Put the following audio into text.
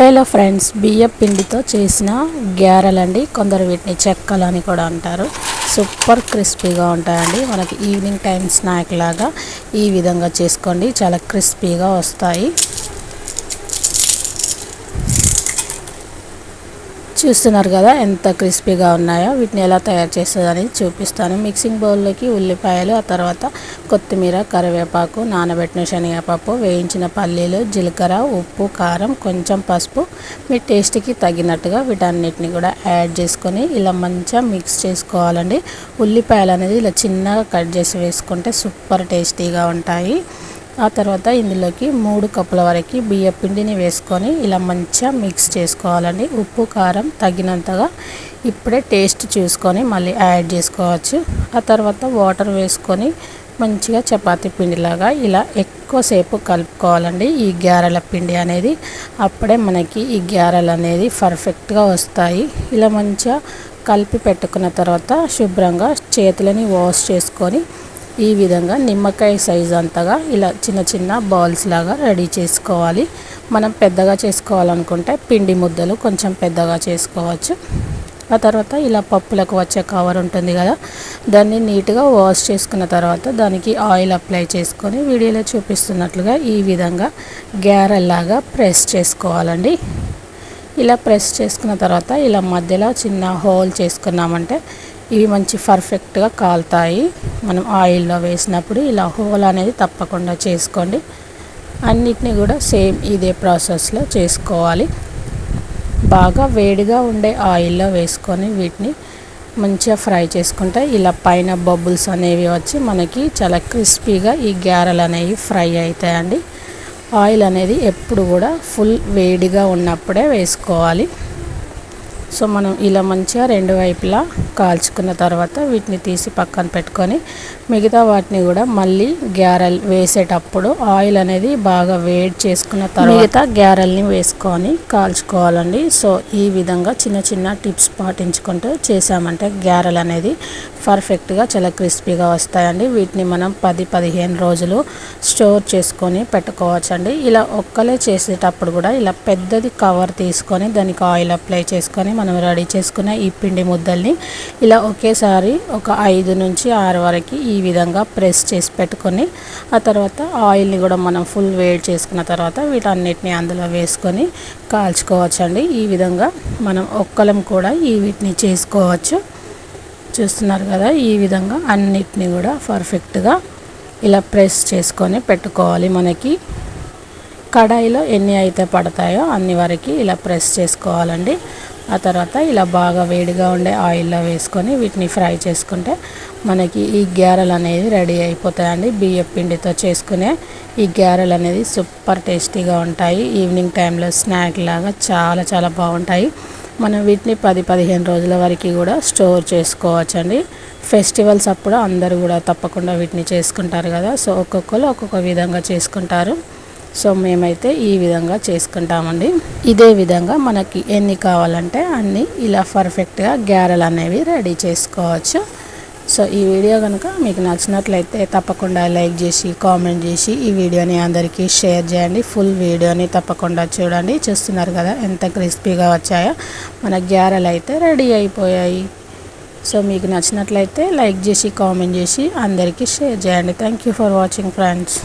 Hello friends బియ్యం పిండితో చేసిన గ్యారెలండి కొందరు వీటిని చెక్కలు అని కూడా అంటారు. సూపర్ క్రిస్పీగా ఉంటాయండి. మనకి ఈవినింగ్ టైం స్నాక్ లాగా ఈ విధంగా చేసుకోండి. చాలా క్రిస్పీగా వస్తాయి. చూస్తున్నారు కదా ఎంత క్రిస్పీగా ఉన్నాయో వీటిని ఎలా తయారు చేస్తుందని చూపిస్తాను. మిక్సింగ్ బౌల్లోకి ఉల్లిపాయలు ఆ తర్వాత కొత్తిమీర కరివేపాకు నానబెట్టిన శనగపప్పు వేయించిన పల్లీలు జీలకర్ర ఉప్పు కారం కొంచెం పసుపు. మీ టేస్ట్కి తగినట్టుగా వీటన్నిటిని కూడా యాడ్ చేసుకొని ఇలా మంచిగా మిక్స్ చేసుకోవాలండి. ఉల్లిపాయలు అనేది ఇలా చిన్నగా కట్ చేసి వేసుకుంటే సూపర్ టేస్టీగా ఉంటాయి. ఆ తర్వాత ఇందులోకి మూడు కప్పుల వరకు బియ్య పిండిని వేసుకొని ఇలా మంచిగా మిక్స్ చేసుకోవాలండి. ఉప్పు కారం తగినంతగా ఇప్పుడే టేస్ట్ చూసుకొని మళ్ళీ యాడ్ చేసుకోవచ్చు. ఆ తర్వాత వాటర్ వేసుకొని మంచిగా చపాతీ పిండిలాగా ఇలా ఎక్కువసేపు కలుపుకోవాలండి. ఈ గ్యారెల పిండి అనేది అప్పుడే మనకి ఈ గారెలు అనేది పర్ఫెక్ట్గా వస్తాయి. ఇలా మంచిగా కలిపి పెట్టుకున్న తర్వాత శుభ్రంగా చేతులని వాష్ చేసుకొని ఈ విధంగా నిమ్మకాయ సైజ్ అంతగా ఇలా చిన్న చిన్న బాల్స్ లాగా రెడీ చేసుకోవాలి. మనం పెద్దగా చేసుకోవాలనుకుంటే పిండి ముద్దలు కొంచెం పెద్దగా చేసుకోవచ్చు. ఆ తర్వాత ఇలా పప్పులకు వచ్చే కవర్ ఉంటుంది కదా దాన్ని నీట్గా వాష్ చేసుకున్న తర్వాత దానికి ఆయిల్ అప్లై చేసుకొని వీడియోలో చూపిస్తున్నట్లుగా ఈ విధంగా గ్యారెల్లాగా ప్రెస్ చేసుకోవాలండి. ఇలా ప్రెస్ చేసుకున్న తర్వాత ఇలా మధ్యలో చిన్న హోల్ చేసుకున్నామంటే ఇవి మంచి పర్ఫెక్ట్గా కాలుతాయి. మనం ఆయిల్లో వేసినప్పుడు ఇలా హోల్ అనేది తప్పకుండా చేసుకోండి. అన్నిటిని కూడా సేమ్ ఇదే ప్రాసెస్లో చేసుకోవాలి. బాగా వేడిగా ఉండే ఆయిల్లో వేసుకొని వీటిని మంచిగా ఫ్రై చేసుకుంటే ఇలా పైన బబుల్స్ అనేవి వచ్చి మనకి చాలా క్రిస్పీగా ఈ గ్యారెలు అనేవి ఫ్రై అవుతాయండి. ఆయిల్ అనేది ఎప్పుడు కూడా ఫుల్ వేడిగా ఉన్నప్పుడే వేసుకోవాలి. సో మనం ఇలా మంచిగా రెండు వైపులా కాల్చుకున్న తర్వాత వీటిని తీసి పక్కన పెట్టుకొని మిగతా వాటిని కూడా మళ్ళీ గ్యారెల్ వేసేటప్పుడు ఆయిల్ అనేది బాగా వేడి చేసుకున్న తర్వాత మిగతా గ్యారెల్ని వేసుకొని కాల్చుకోవాలండి. సో ఈ విధంగా చిన్న చిన్న టిప్స్ పాటించుకుంటూ చేసామంటే గ్యారెల్ అనేది పర్ఫెక్ట్గా చాలా క్రిస్పీగా వస్తాయండి. వీటిని మనం పది పదిహేను రోజులు స్టోర్ చేసుకొని పెట్టుకోవచ్చండి. ఇలా ఒక్కలే చేసేటప్పుడు కూడా ఇలా పెద్దది కవర్ తీసుకొని దానికి ఆయిల్ అప్లై చేసుకొని మనం రెడీ చేసుకున్న ఈ పిండి ముద్దల్ని ఇలా ఒకేసారి ఒక ఐదు నుంచి ఆరు వరకు ఈ విధంగా ప్రెస్ చేసి పెట్టుకొని ఆ తర్వాత ఆయిల్ని కూడా మనం ఫుల్ వేడి చేసుకున్న తర్వాత వీటన్నిటిని అందులో వేసుకొని కాల్చుకోవచ్చండి. ఈ విధంగా మనం ఒక్కలం కూడా ఈ వీటిని చేసుకోవచ్చు. చూస్తున్నారు కదా ఈ విధంగా అన్నిటిని కూడా పర్ఫెక్ట్గా ఇలా ప్రెస్ చేసుకొని పెట్టుకోవాలి మనకి. కడాయిలో ఎన్ని అయితే పడతాయో అన్ని వరకు ఇలా ప్రెస్ చేసుకోవాలండి. ఆ తర్వాత ఇలా బాగా వేడిగా ఉండే ఆయిల్లో వేసుకొని వీటిని ఫ్రై చేసుకుంటే మనకి ఈ గ్యారెలు అనేది రెడీ అయిపోతాయండి. బియ్యం పిండితో చేసుకునే ఈ గ్యారెలు అనేది సూపర్ టేస్టీగా ఉంటాయి. ఈవినింగ్ టైంలో స్నాక్ లాగా చాలా చాలా బాగుంటాయి. మనం వీటిని పది పదిహేను రోజుల వరకు కూడా స్టోర్ చేసుకోవచ్చండి. ఫెస్టివల్స్ అప్పుడు అందరూ కూడా తప్పకుండా వీటిని చేసుకుంటారు కదా. సో ఒక్కొక్కరు ఒక్కొక్క విధంగా చేసుకుంటారు. సో మేమైతే ఈ విధంగా చేసుకుంటామండి. ఇదే విధంగా మనకి ఎన్ని కావాలంటే అన్ని ఇలా పర్ఫెక్ట్గా గ్యారెలు అనేవి రెడీ చేసుకోవచ్చు. సో ఈ వీడియో కనుక మీకు నచ్చినట్లయితే తప్పకుండా లైక్ చేసి కామెంట్ చేసి ఈ వీడియోని అందరికీ షేర్ చేయండి. ఫుల్ వీడియోని తప్పకుండా చూడండి. చూస్తున్నారు కదా ఎంత క్రిస్పీగా వచ్చాయో. మన గ్యారెలు అయితే రెడీ అయిపోయాయి. సో మీకు నచ్చినట్లయితే లైక్ చేసి కామెంట్ చేసి అందరికీ షేర్ చేయండి. Thank you for watching friends.